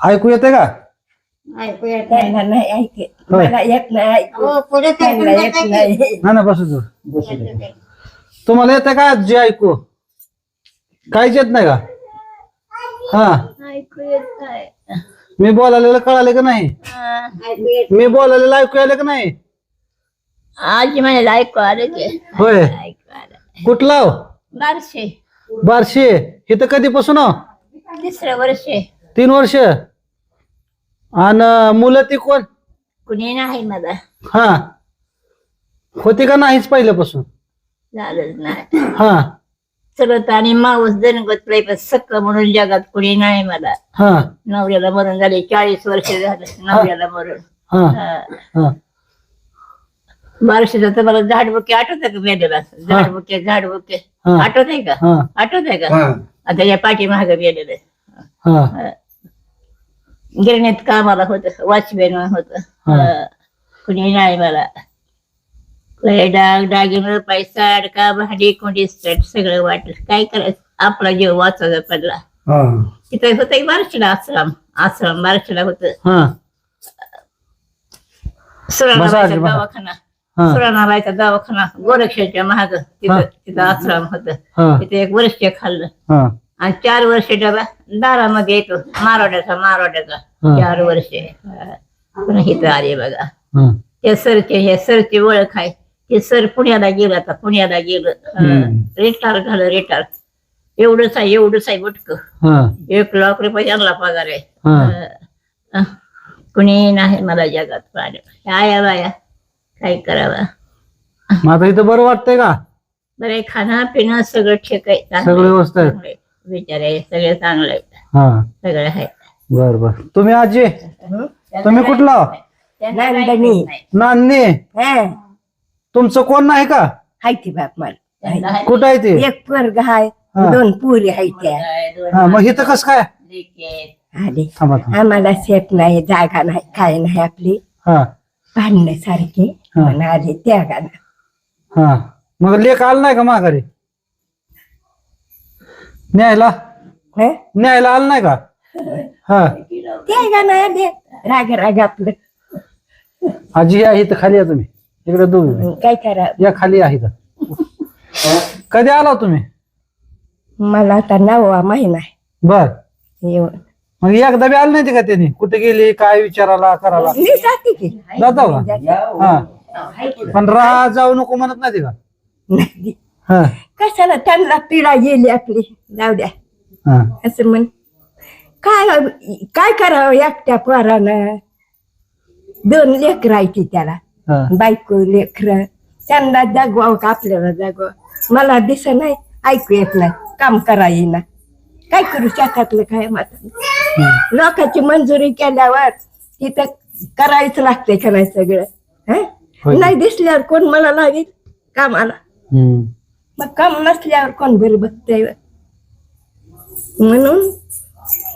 ऐकू येते का ऐकू येत त्यांना नाही ऐक होय. मला येत नाही ऐकू हो पुढे त्यांना येत नाही ना ना बसू तू बसू दे. तुम्हाला येते का आजी ऐकू काहीच येत नाही का हा ऐकू येत आहे मी बोलायला कळाले का नाही ऐकू येत मी बोलायला ऐकू आले का नाही आजी म्हणाले ऐकू आले की होय ऐकू आलं कुठला हो? बारशे. बारशे. इथं कधीपासून हो? तिसरं वर्ष. तीन वर्ष. आणि मुलं ती कोण? कुणी नाही मला. हा. होती का नाहीच पहिल्यापासून? झालंच नाही. हा. चलत आणि माऊस जनगत पण सक्क म्हणून जगात कुणी नाही मला. हा. नवऱ्याला मरून झाले चाळीस वर्ष झालं नवऱ्याला मरून हा. हा. हा. बारशेचं तर मला झाडबुके आठवत का मेलेला झाडबुके झाडबुके. हा. आठवत आहे का? हा. आठवत आहे का? आता या पाठीमाग गेलेलं हा. गिरणीत कामाला होत वॉचमॅन होत. कुणी नाही मला. डाग डागिन पैसा अडका भांडी कोंडी स्टट सगळं वाटलं. काय करायचं? आपला जीव वाचायचा पडला. तिथं होतं बारशीला आश्रम. आश्रम बारशीला होत. सुराणाबाईचा. दवाखाना. सुराणाबाईचा दवाखाना गोरक्षाच्या महाग. तिथं तिथं आश्रम होत. तिथे एक वर्ष खाल्लं. आणि चार वर्ष डबा दारामध्ये येतो मारोड्याचा हा. चार वर्ष. इथं आले बघा. हा. हे सरचे हे सरची ओळख आहे. हे सर पुण्याला गेलं आता पुण्याला गेलं. हम्म. रिटायर झालं रिटायर एवढंच आहे एवढंच आहे बुटक हा. एक लाख रुपये त्यांना पगार आहे. हा. अं, कुणी नाही मला जगात पाहिलं. आया बाया काय करावा? मग आता इथं बरं वाटतंय का? बरे खाणं पिणं सगळं ठीक आहे. सगळी व्यवस्था आहे. चांगलं आहे. विचार आहे सगळे चांगलं आहे हा. सगळं आहे बर बर. तुम्ही आजी? तुम्ही कुठला? हा. तुमचं कोण नाही का? हाय ती बाप मला. कुठं आहे ते? एक पोरग हाय हा. दोन पुरी हाय त्या. हा मग इथं कस काय? आले. थांबा थांबा. आम्हाला शेत नाही जागा नाही काय नाही आपली. हा. भांडण्यासारखी हा. पण आले त्या गाणं. हा. मग लेख आलं नाही का माघारी? न्यायला? हं? न्यायला आलं नाही का? हा. आले राग राग आपलं. आजी या इथं खाली या तुम्ही. इकडे दोघी काय करा? या खाली या इथं. कधी आला हो तुम्ही? मला आता नववा महिना आहे. बर. येऊन मग एकदा बी आलं नाही ते का त्यांनी? कुठे गेली काय विचाराला करायला? मी जाते की. जातो का? हा. पण राहा जाऊ नको म्हणत नाही ते का? नाही. हा. कशाला त्यांना पिढा गेली आपली? जाऊ द्या. हा. असं म्हण काय काय करावं एकट्या पोरानं? दोन लेकर आहे त्याला. हा. बायको लेकर. त्यांना जागवावं का आपल्याला जागवा मला दिस नाही. ऐकू येत नाही. काम करा येईना. काय करू शेतातलं काय मात्र लोकांची मंजुरी केल्यावर तिथं करायचं लागतंय का नाही सगळं? होय. हं? नाही दिसल्यावर कोण मला लागेल? कामाला. हम्म. मग काम नसल्यावर कोण बरं बघतंय म्हणून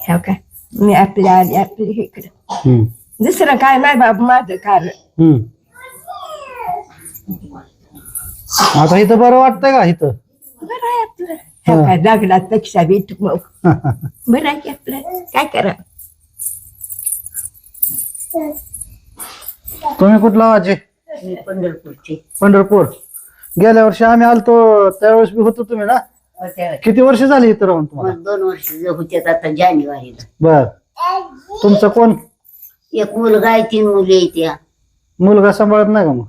ह्या काय मी आपल्या आली आपली इकडं. हम्म. दुसरं काय नाही बाबा माझं कारण हम्म. आता इथं बरं वाटतंय का इथं? बरं आहे आपलं. ह्या काय जगला पेक्षा बीट मग. बरं आहे की आपलं. काय करा तुम्ही कुठला आजी पंढरपूरची. पंढरपूर. गेल्या वर्षी आम्ही आलतो त्यावेळेस बी होतो तुम्ही ना? किती वर्ष झाली इथं राहून तुम्हाला? दोन वर्ष होते आता जानेवारीला. बर. तुमचं कोण? एक मुलगा आहे तीन मुली आहे त्या. मुलगा सांभाळत नाही का मग?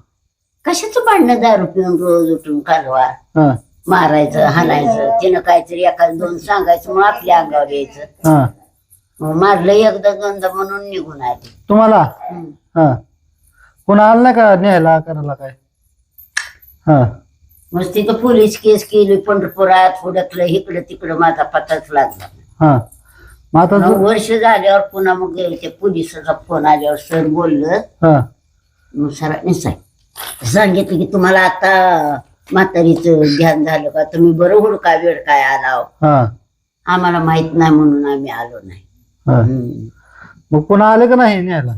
कशाच भांडणं दारू पिऊन रोज उठून कालवा हा. मारायचं हाणायचं तिनं काहीतरी एखादं दोन सांगायचं मग आपल्या अंगावर यायचं. हा. मग मारलं एकदा दोनदा म्हणून निघून आले. तुम्हाला? हम्म. हा. पुन्हा आलं नाही का न्यायला करायला काय? हा. मग तिथं पोलीस केस केली पंढरपुरात हुडकलं इकडं तिकडं माझा पत्ताच लागला. हा. मग आता नऊ जो- वर्ष झाल्यावर पुन्हा मग ते पोलिसाचा फोन आल्यावर सर बोललं. हा. मग सरांनी सांग सांगितलं की तुम्हाला आता म्हातारीचं ध्यान झालं का? तुम्ही बरं हुडका वेळ काय आला हो. आम्हाला माहीत नाही म्हणून आम्ही आलो नाही. हा. हम्म. मग पुन्हा आले का नाही न्यायला?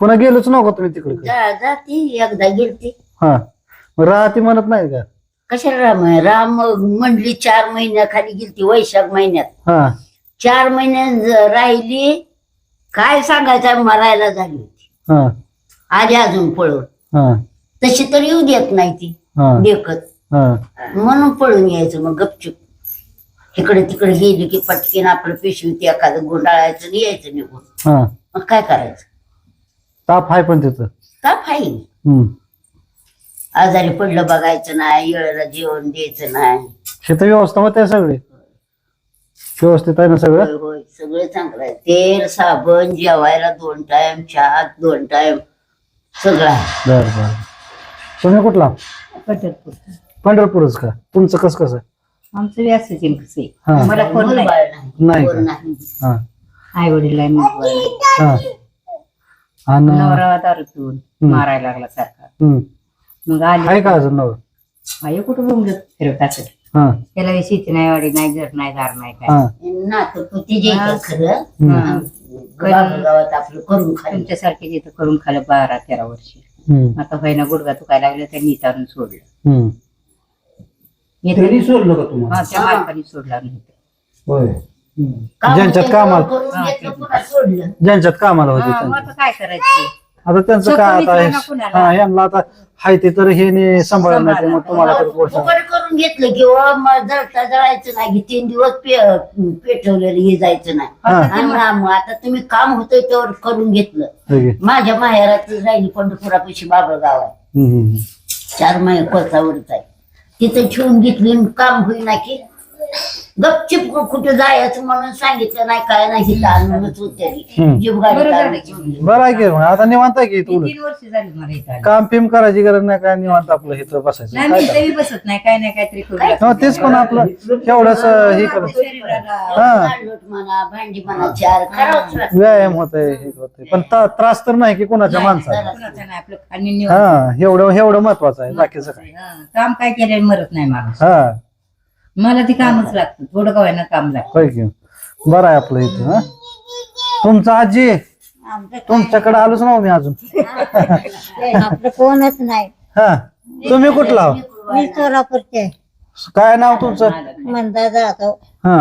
पुन्हा गेलोच नको तुम्ही तिकडे जा जाती एकदा गेलती. हा. राहती म्हणत नाही का? कशाला राम राम मंडली चार महिन्याखाली गेलती वैशाख महिन्यात. हा. चार महिने राहिली काय सांगायचं मरायला झाली होती. हा. आधी अजून पळून. हा. तशी तर येऊ देत नाही ती. हा. देखत. हा. म्हणून पळून यायचं मग गपचूप. इकडे तिकडे गेली की पटकीन आपलं पिशवीत एखादं गुंडाळायचं आणि यायचं निघून. हा. मग काय करायचं? ताप आहे पण का फाई हम्म. आजारी पडलं बघायचं नाही येळेला जेवण द्यायचं नाही. शेत व्यवस्था होते सगळे? व्यवस्थित आहे ना सगळं? होय होय सगळं चांगलं आहे. तेल साबण जेवायला दोन टाइम चहा दोन टाइम सगळं आहे. बर बर. तुम्ही कुठला? पंढरपूर. पंढरपूरच का? तुमचं कसं कसं? आमचं व्यासच कसे हा. मला कोण नाही. नाही नाही कोण का? नाही. हा. आई वडील आहे मुलगा हा. आणि नवरा दारू पिऊन मारायला लागला सारखा. हम्म. मग आली. आहे का अजून नवर आई कुठं हा. त्याला काही शेती नाही वाडी नाही घर नाही दार नाही काय. हा. खरं हा. गावात आपलं करून खाली. तुमच्यासारखे तिथं करून खाल्लं बारा तेरा वर्ष. हम्म. आता व्हायना गुडघा तुकायला लागलं त्यांनी इथं सोडलं. हम्म. येतं- सोडलं का तुम्हाला? हा, त्या मालकाने सोडला होय. काम ज्यांच्यात होतं कामाला- तेव्हा करून घेतलं, पुन्हा सोडलं. ज्यांच्यात कामाला होते हा, मग त्यांचं. आता काय करायचं? आता त्यांचं काय आता. हा यांना आता हाय ते तर हे नाही ते मग तुम्हाला तर करून घेतलं किंवा मग जळता जळायचं नाही की तीन दिवस पे- पेटवलेलं हे जायचं नाही हा. आणि मग आता तुम्ही काम होतंय तेवढं करून घेतलं. माझ्या माहेरात राहिली पंढरपुरापाशी बाबळगाव आहे हम्म. चार महिने कोचावरच आहे तिथे ठेवून घेतली आणि काम होईना की गपचिप कुठे जायचं म्हणून सांगितलं नाही काय नाही होते. जीव गाडी बरं झालं काढायची की. म्हणली. बरं आहे की मग आता निवांत आहे की मी तुला तीन वर्ष झाली मला इथं आली. काम फिम करायची गरज नाही काय निवांत आपलं इथं बसायचं नाही मी? तरी बसत नाही काय नाही काहीतरी करू हा, तेच पण आपलं एवढंच हे करत शरीराला हा काढलोट म्हणा भांडी म्हणा चार करावंच लागतं. व्यायाम होतंय हे होतंय पण ता- त्रास तर नाही की कोणाच्या माणसाला कुणाचं नाही आपलं निवांत. हा एवढं एवढं महत्वाचं आहे बाकीचं काय हा, काम काय केलं मरत नाही माणूस हा मला ते कामच लागतं. थोडं का होईना काम लागतं. होय की. बरं आहे आपलं इथं हा. तुमचं आजी? तुमच्याकडे आलोच ना हो मी अजून. आपलं कोणच नाही. हा. तुम्ही कुठला? हो? मी सोलापूरचे काय नाव तुमचं? मंदा जातो हा.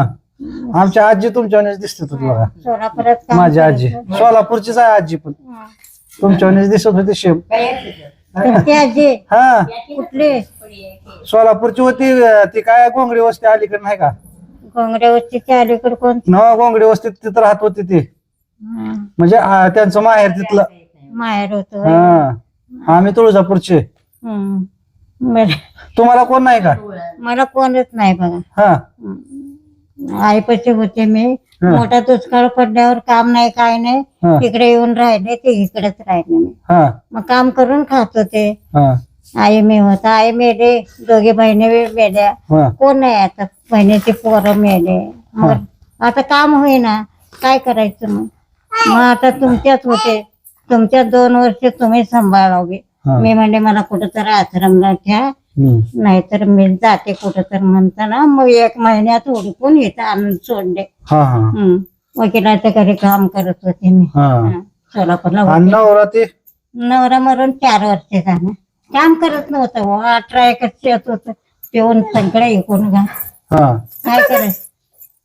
आमच्या आजी तुमच्यावरच दिसते होती बघा. सोलापुरात काम माझी आजी. सोलापूरचीच आहे आजी पण. हा. तुमच्यावरच दिसत होती शेम. हा. कुठली? सोलापूरची होती ती काय गोंगडी वस्ती अलीकडे नाही का? काँग्रेसची अलीकडे कोण नवा गोंगडी वस्तीत तिथं राहत होती ती. म्हणजे आ, त्यांचं माहेर तिथलं. माहेर होतो हा. आम्ही तुळजापूरचे. बरं. तुम्हाला कोण नाही का? मला कोणच नाही बघा. हा. आईपाशी होते मी. मोठा दुष्काळ पडल्यावर काम नाही काय नाही. तिकडे येऊन राहिले ते इकडेच राहिले मी. मग काम करून खात होते. आई मी होता. आई मेले दोघे बहिणी मेल्या. कोण नाही आता? बहिणीचे पोरं मेले. मग आता काम होईना. काय करायचं मग? मग आता तुमच्याच होते. तुमच्या दोन वर्ष तुम्ही सांभाळावे. मी म्हणले मला कुठंतरी आश्रमला ठ्या हम्म. नाहीतर मी जाते कुठं तर म्हणताना मग एक महिन्यात हुडकून इथं आणून सोडले. हम्म. वकिलाच्या घरी काम करत होते मी. हा. सोलापूरला. नवरा ते? नवरा मरून चार वर्ष झालं. काम करत नव्हतं हो. अठरा एकर शेत होत. पिऊन सगळं ऐकून घा हा. काय करायचं?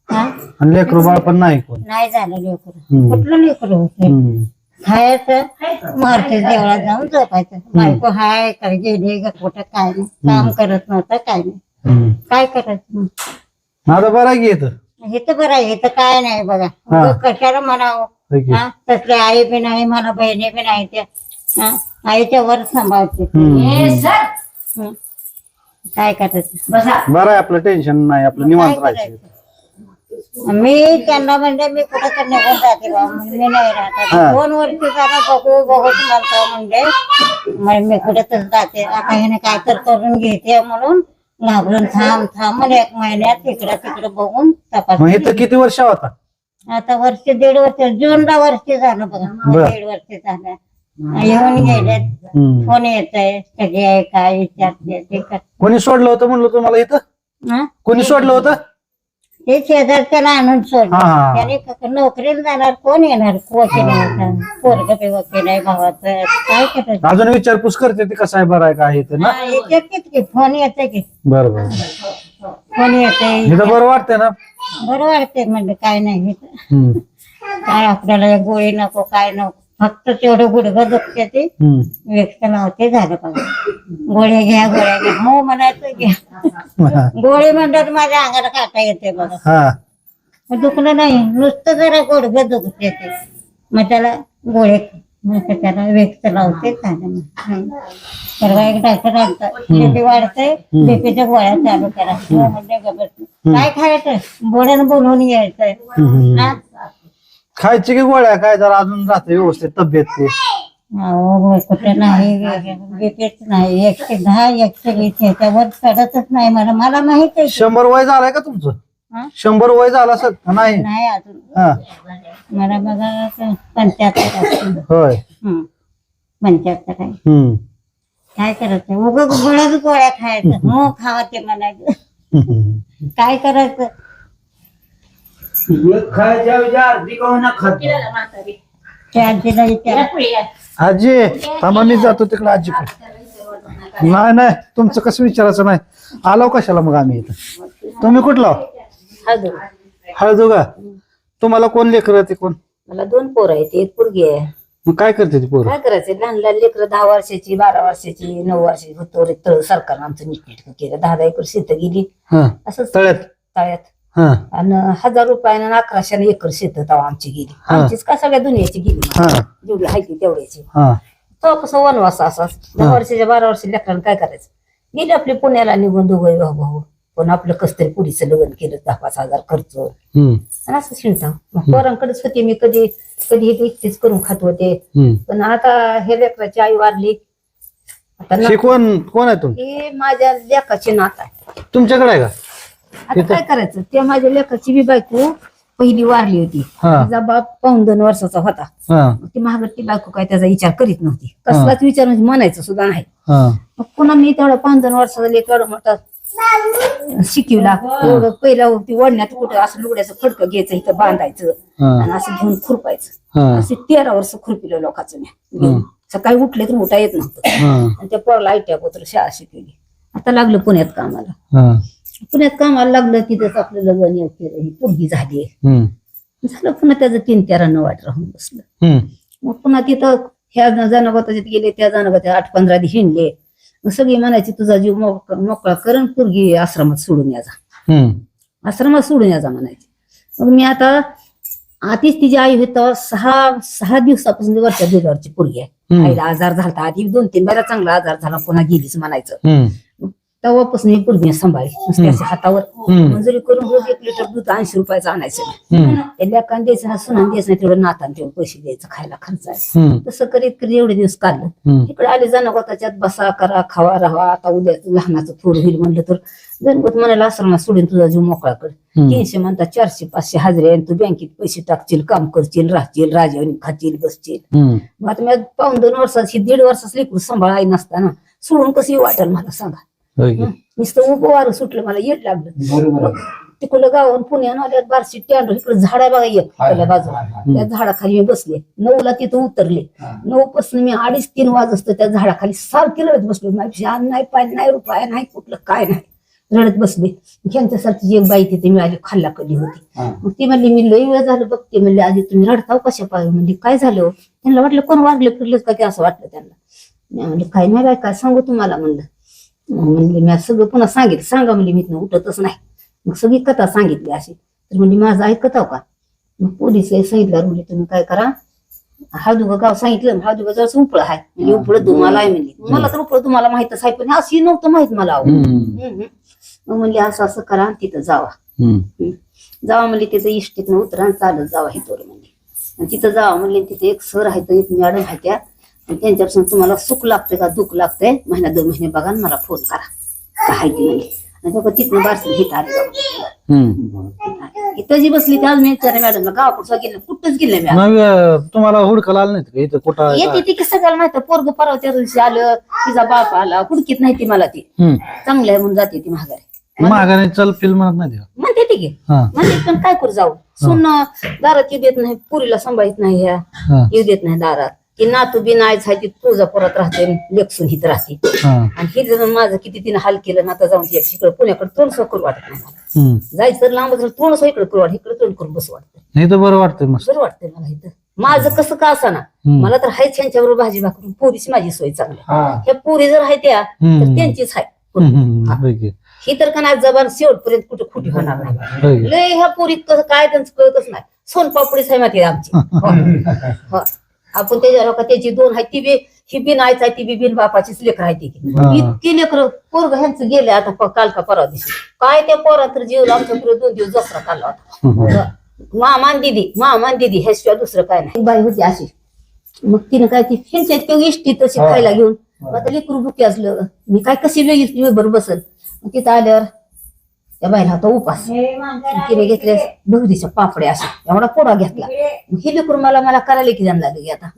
हा? आणि लेकरू बाळ पण नाही कोण नाही झालं लेकरं. हम्म. कुठलं लेकरं होतं? हम्म. खायचं मारते देवळात जाऊन झोपायचं. बायको हाय काय गेले का कुठं काय नाही. काम करत नव्हतं काय नाही. हम्म. काय करायचं? आता बरं की इथं? हे तर बरं आहे हे तर काय नाही बघा. हा. कशाला म्हणावं? हा? तसले आई बी नाही मला बहिणी बी नाही त्या. हा? आईच्या वर सांभाळते. हम्म. काय करायचं? बसा बरं आहे आपलं टेन्शन नाही आपलं निवांत काय राहायचं. मी त्यांना म्हणले मी कुठं तर निघून जाते बा म्हणून मी नाही हा. राहत दोन वर्ष झालं बघू बघूच म्हणतो म्हणजे मग मी कुठं तर जाते. आता हिने काय तर करून घेते म्हणून घाबरून थांब थांब म्हणून एक महिन्यात तिकडं तिकडं बघून तपास इथं किती वर्ष होता? आता वर्ष दीड वर्ष जूनला वर्ष झालं बघा. बर. दीड वर्ष झालं. येऊन गेले. हम्म. फोन येत आहे सगळे आहे काय विचारते ते कर- कोणी सोडलं होतं म्हणलं तुम्हाला इथं? हं? कोणी सोडलं होतं? ते शेजारच्याला आणून सोडलं हा हा. त्याने क- नोकरीला जाणार कोण येणार? वकील पोरग वकील आहे भावाचं. काय करायचं? अजून विचारपूस करते ती कसं आहे बरं आहे का आहे ते ना? हा, येतात की फोन येते की? बरं बरं. कोण येते इथं बरं वाटतंय ना? बरं वाटते म्हणजे काय नाही. हम्म. काय आपल्याला गोळी नको काय नको. फक्त तेवढं गुडघं दुखते ते. व्यक्त लावते झालं पाहिजे गोळ्या घ्या गोळ्या घ्या. हो म्हणायचं घ्या. गोळी म्हणतात माझ्या अंगाला काटा येते बघा. हा. दुखलं नाही. नुसतं जरा गुडघं दुखते ते. मग त्याला गोळे मग त्याला व्यक्त लावते झालं. परवा एक डॉक्टर आणतात बीपी वाढते बीपीच्या गोळ्या चालू करा. म्हणजे. काय खायचं? गोळ्यानं बोलवून यायचंय? खायची की गोळ्या काय जरा अजून राहते व्यवस्थित तब्येत ते. अहो कुठे नाही नाही. एकशे दहा एकशे वीस ह्याच्यावर चढतच नाही मला. मला माहीत आहे. की. शंभर वय झालंय का तुमचं? हा? शंभर वय झालं असत का? नाही. नाही अजून. हा. मला बघा पंच्याहत्तर असतील. होय. हं. पंच्याहत्तर आहे. हम्म. काय करायचं? उग गोळ्याच गोळ्या खायचं. हो खावा ते म्हणायचं. हम्म. काय करायचं? त्या आजीला विचार आजी थांबा मी जातो तिकडे आजीकडे. नाही नाही तुमचं कसं विचारायचं नाही. आलो कशाला मग आम्ही इथं? तुम्ही कुठला हळदू का? तुम्हाला कोण लेकर ते कोण मला दोन पोरं आहेत एक पोरगी आहे. मग काय करते ती पोरं? काय करायचं? लहान लहान लेकरं दहा वर्षाची बारा वर्षाची नऊ वर्षाची होतो. रे तळ सरकारनं आमचं नीटनेटकं केलं. दहा दहा एकर शेत गेली. हा. असंच तळ्यात? तळ्यात. हा. आणि हजार रुपयानं आणि अकराशे एकर शेत तेव्हा आमची गेली. हा. आमचीच का सगळ्या दुनियाची गेली हा. जेवढी आहे ती तेवढ्याची. हा. तो कसं वनवास असाच दहा वर्षाच्या बारा वर्षाच्या लेकरानं काय करायचं? गेली आपली पुण्याला निघून दोघं भाऊ भाऊ. पण आपलं कस तरी पुरीचं लग्न केलं दहा पाच हजार खर्च. हम्म. आणि असं शिणता मग पोरांकडेच होते मी कधी कधी हे एकटीच करून खात होते. हम्म. पण आता हे लेकराची आई वारली. आता ना- हे कोण आहे हे माझ्या लेकाची नात आहे. तुमच्याकडे आहे का? आता काय करायचं? ते माझ्या लेकाची बी बायको पहिली वारली होती. हा. तिचा बाप पाऊन दोन वर्षाचा होता. हा. मग ती महागडती बायको काय त्याचा विचार करीत नव्हती. कसलाच विचार म्हणजे म्हणायचं सुद्धा नाही. हा. मग पुन्हा मी तेवढा पाच दोन वर्षाचा लेकर म्हणतात शिकवला. एवढं पहिला ती वडण्यात कुठं असं लुगड्याचं फडकं घ्यायचं इथं बांधायचं हा. आणि असं घेऊन खुरपायचं. हा. असे तेरा वर्ष खुरपिलं लोकांचं मी. घेऊन. सकाळी उठले तर उठा येत नव्हतं. हा. आणि त्या पोराला आयट्या पोत्र शाळा शिकवली. आता लागलं पुण्यात कामाला. हा. पुण्यात कामाला लागलं तिथंच आपलं लग्न हे केलं ही पोरगी झाली झालं पुन्हा त्याचं तीन तेरा न वाट राहून बसलं. मग पुन्हा तिथं ह्या जनागोताच्यात गेले त्या जनागोत्या आठ पंधरा दिवस हिंडले. मग सगळी म्हणायची तुझा जीव मोक- मोकळा करण पोरगी आश्रमात सोडून याचा हम्म. आश्रमात सोडून याचा म्हणायची. मग मी आता आधीच तिची आई होती सहा सहा दिवसापासून वरच्या दुधावरची पोरगी आहे. आईला आजार झाला आधी दोन तीन वेळा चांगला आजार झाला पुन्हा गेलीच म्हणायचं. तेव्हापासून ही पोरगी सांभाळली. नुसत्याच्या हातावर. मंजुरी करून रोज एक लिटर दूध ऐंशी रुपयाचं आणायचं हम्म. त्या लेकान द्यायचं ना सुनान द्यायचं नाही तेवढं नातान तेवढं पैसे द्यायचं खायला खर्च आहे. तसं करीत करीत एवढे दिवस काढलं. इकडे आले जाणं त्याच्यात बसा करा खावा राहा आता उद्या लहानाचं थोडं होईल म्हणलं तर. जनगत म्हणाला आश्रमात सोडून तुझा जीव मोकळा कर. तीनशे म्हणतात चारशे पाचशे हजरे तू बँकेत पैसे टाकशील काम करशील राहशील राजावणी खातील हम्म. मग आता पाऊन दोन वर्षाची दीड वर्षाच लेकरू सांभाळ आई नसताना. सोडून कसं येऊ वाटेल मला सांगा? नुसतं वारं सुटलं मला येत लागलं. मग तिकडं गावून पुण्यात आल्यात बारशी टँडो इकडे झाडा बघा एक त्याला बाजूला. त्या झाडाखाली मी बसले. नऊला तिथं उतरले. नऊ पासून मी अडीच तीन वाजता त्या झाडाखाली सारखी रडत बसले. माझी अन्न नाही पाणी नाही रुपया नाही कुठलं काय नाही. रडत बसले. त्यांच्यासारखी एक बाई तिथे मिळाली खाल्ला कधी होती मग ती म्हणली मी लई वेळ झालं बघते. म्हणले आधी तुम्ही रडताव कशा पाहिजे म्हणजे काय झालं हो? त्यांना वाटलं कोण वारले फिरलं का ते? असं वाटलं त्यांना. मी म्हणले काय नाही बाय काय सांगू तुम्हाला? म्हणलं. मग म्हणले मी सगळं पुन्हा सांगितलं. सांगा म्हणले मी उठतच नाही. मग सगळी कथा सांगितली अशी. तर म्हणजे माझं ऐकताव का? मग पोलीस सांगितलं म्हणजे तुम्ही काय करा हादुगा गाव सांगितलं हादुगा जवळ उपळ आहे. म्हणजे उपळ तुम्हाला आहे म्हणली. मला तर उपळ तुम्हाला माहितच आहे पण अशी नव्हतं माहीत मला. मग म्हणली असं असं करा तिथं जावा. जावा म्हणली तिथं इष्टीतनं उतरा चालत जावा हे तोर म्हणली. आणि तिथं जावा म्हणले तिथे एक सर आहे तर एक मॅडम आहे त्या. त्यांच्यापासून तुम्हाला सुख लागतंय का दुःख लागतंय? महिना दोन महिने बघा मला फोन करा. काय तेव्हा तिथनं बारसून हित आली इथं जी बसली त्या मी विचारा मॅडमला गावाकडचा गेलं कुठंच गेलं मी मग अं, तुम्हाला हुडकायला आलं नाही इथं कुठं येते ती की सगळ्याला माहिती पोरग परवा त्या दिवशी आलं तिचा बाप आला हुडकीत नाही ती मला ती. चांगलं आहे म्हणून जाते ती महागारी माघारी चल फिल्म म्हणत नाही? म्हणते ती की. हा. म्हणजे पण काय करू जाऊ? सुन दारात येऊ देत नाही पुरीला सांभाळत नाही ह्या. येऊ देत नाही दारात. की नातू बी आहे ती तुळजापुरात राहते लेखसून हित राहते. आणि हे जण माझं किती तिने हाल केलं ना आता जाऊन ती इकडे पुण्याकडे तोंड करू वाटत नाही मला. जायचं तर लांब तोंड इकडे करू वाटत इकडे तोंड करून बसू वाटतं. हे तर बरं वाटतंय मस्त. बरं वाटतंय मला इथं. माझं कसं का असाना. मला तर हायच ह्यांच्याबरोबर भाजी भाकरून पोरीची माझी सोय चांगली. हा. ह्या पोरी जर आहे त्या. तर त्यांचीच आहे ही. तर का नाही जबान शेवटपर्यंत कुठे खोटी होणार नाही. लय ह्या पोरीत कसं काय त्यांचं कळतच नाही. सोनपापडीच आहे माहिती आमची. हो. हो. आपण त्याच्या लोक त्याची दोन आहे ती बी ही बी नाहीच आहे ती बी बिन बापाचीच लेकर आहे ती. इतकी लेकर पोरग ह्यांचं गेले आता प- काल का परवा दिवशी. काय त्या पोरा तर जीव आमच्या पुढे दोन दिवस दसरा काढला होता. मामान दिदी मामान दिदी ह्याशिवाय दुसरं काय नाही. बाई होती अशी. मग तिनं काय ती ह्यांच्या इतकी इष्टी तशी खायला घेऊन मग आता लेकरू भुकी असलं मी काय कशी वेगळी वेबर बसल. मग तिथं आल्यावर त्या बाईला होता उपास. तिने घेतले बहुदीच्या पापड्या अशा एवढा पोडा घेतला. मग हे लेकरू मला मला करायला की जाणं लागले आता.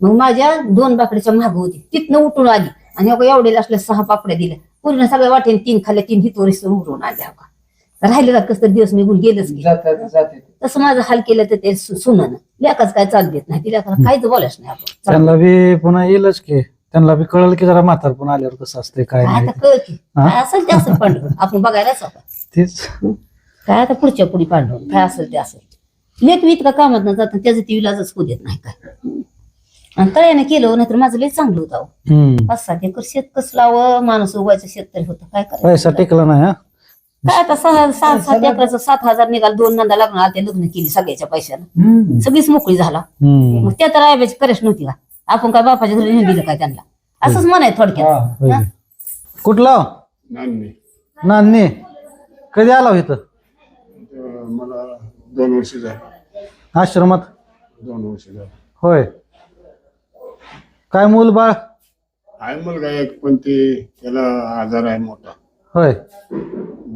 मग माझ्या दोन बाकड्याच्या माग होती. तिथनं उठून आली. आणि अगं एवढे असल्या सहा पापड्या दिल्या. पूर्ण सगळ्या वाटेने तीन खाल्ल्या तीन हितोरी उठून आल्या अगं. राहिले का कसं तर दिवस निघून गेलंच की. तसं माझं हाल केलं तर ते सु- सुनानं लेकाच काय चाल देत नाही. तिला काहीच बोलायच नाही आपण पुन्हा येईलच की. त्यांना बी कळलं की जरा म्हातार पण आल्यावर कसं असते काय काय नाही. आता कळ की. हा? काय असेल ते असेल पांडव. आपण बघायलाच तेच. काय आता पुढच्या पुढे पांडव काय असेल ते असेल. लेख मी इतका कामात न जात त्याचं ती विलाजच होऊ देत नाही काय. आणि तळ्याने केलं नाहीतर माझं लय चांगलं होतं अहो. हम्म. पाच सात एकर शेत कसं लावं माणूस उगायचं शेत तरी होतं. काय पैसा करायचं टेकला नाही हा? काय आता सहा सात सात एकराचं सात हजार निघाल दोन नंदा लग्न आले ते लग्न केली सगळ्याच्या पैशानं. हम्म. सगळीच मोकळी झाला. हम्म. मग त्या तर आयब्याची करेश नव्हती का? आपण काय बापाच्या घरी नेऊन दिलं काय त्यांना? असंच म्हणाय थोडक्यात. होय की. कुठला हो? नान्नी कधी आला हो इथं? मला दोन वर्ष झाली. आश्रमात? दोन वर्ष झाली. होय. काय मूल बाळ? आहे मुलगा एक पण ते त्याला आजार आहे मोठा. होय.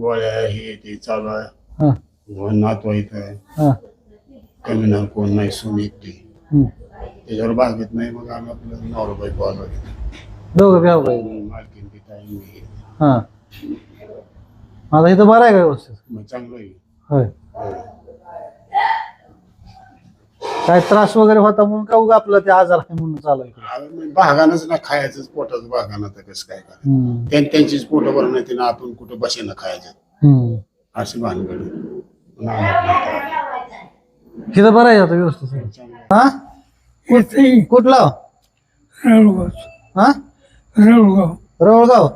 गोळ्या हे ते चालू आहे. हा. आहे हा. कमी ना कोण नाही सून एकटी. त्याच्यावर भागत नाही मग आम्ही आपलं दोघं मालकीन तिथं आहे. मी हा. आता इथं बरं आहे का व्यवस्थित? मग चांगलं आहे. होय. हो. काय त्रास वगैरे होता म्हणून का उगा आपलं ते आजार आहे म्हणून चालू आहे इकडे? अरे मग भागानच ना खायचंच पोटाचं भागानं तर कसं काय करायचं? हम्म. त्यां त्यांचीच पोटं भरून नाही ना आपण कुठं बसेनं खायचं? हम्म. अशी भानगड. इथं बरं आहे आता व्यवस्थित सगळं. हा? कुठला? हा? रवळगाव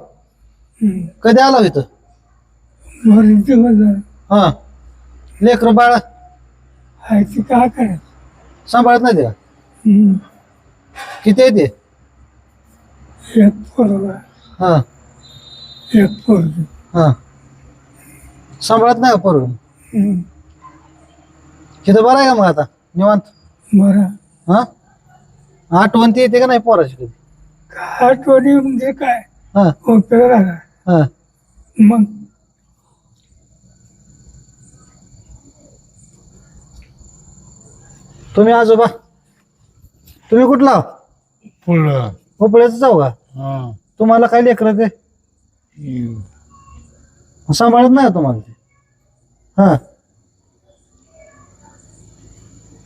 कधी आला हो इथं? हा. लेकर बाळ? काय करायचं? सांभाळत नाही त्याला किती आहे ते? एक पोरगा. हा. एक पोरगी. हा. सांभाळत नाही का पोरग? तिथं बरं आहे का मग आता? निवांत? बरं. हा? आठवण ती येते का नाही पोराची कधी? आठवणी म्हणजे काय? हा. उपयोग हा. मग. तुम्ही आजोबा? तुम्ही कुठला? पुढं उपळ्याचं जाऊ का? तुम्हाला काय लेकरं ते? सांभाळत नाही तुम्हाला ते. हा.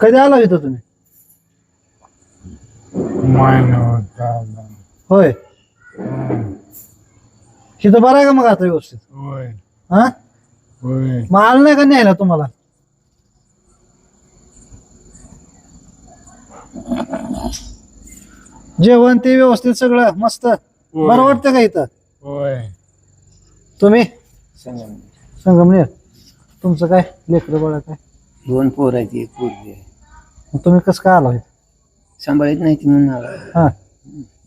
कधी आला इथं तुम्ही? होय. तिथं बरं आहे का मग आता व्यवस्थित? होय. हा? होय. मग आलं नाही का न्यायला तुम्हाला? जेवण ते व्यवस्थित सगळं मस्त. बरं वाटतं का इथं? होय. तुम्ही? संगमनेर. तुमचं काय? लेकरं बाळ काय? दोन पोर आहेत एक पोरगी आहे. मग तुम्ही कसं काय आला सांभाळत नाही ती म्हणून आला. हा.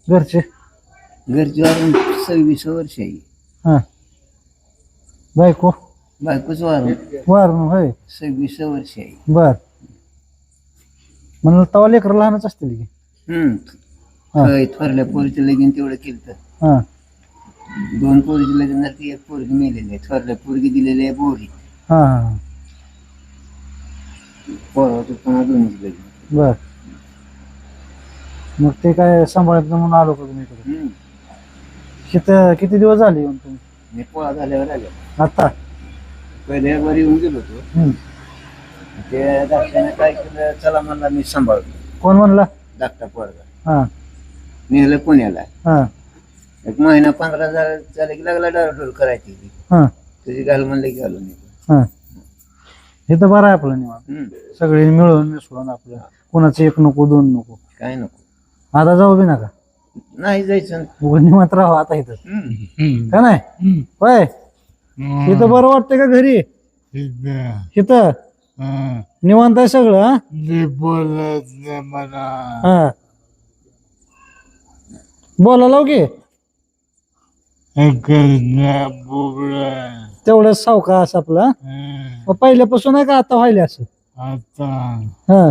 घरचे? घरची वारून सव्वीस वर्ष आहे. हा. बायको? बायकोच वारून वारून होय. सव्वीस वर्ष आहे. बर. म्हणलं तवा लेकरं लहानच असतील की. हम्म. हा. थोरल्या पोरीचं लगीन तेवढं केलं तर हा. दोन पोरीचे लग्न झालं एक पोरगी मेलेली आहे. थोरल्या पोरगी दिलेली आहे बोरी. हा पोराचं पुन्हा दोन्ही लग्न. बर. मग ते काय सांभाळत म्हणून आलो का तुम्ही इकडे? हम्म. किती किती दिवस झाले येऊन तुम्ही? मी पोळा झाल्यावर आले. आता? पहिल्या वर येऊन गेलो होतो. हम्म. ते धाकट्यानं काय केलं चला म्हणला मी सांभाळतो. कोण म्हणला? धाकटा पोरगा. हा. नेलं पुण्याला. हा. एक महिना पंधरा हजार झाले की लागला डारोडोल करायची. ती हा. तुझी घाल म्हणले की येतो. हा. हे तर बरं आहे आपलं निवांत. हम्म. सगळे मिळून मिसळून आपलं. कोणाचं एक नको दोन नको. काय नको? आता जाऊ बी नका नाही जायचं उगाच निवांत राहू आता इथं हम्म. हम्म. का नाही. होय हम्म. इथं बरं वाटतंय का घरी इथं. इथं. निवांत आहे सगळं हा? ते बोलत नाही मला हा बोला लाव की बुगड्या तेवढंच सावकाश आपला हं. पहिल्यापासून आहे का आता व्हायला असं आता हा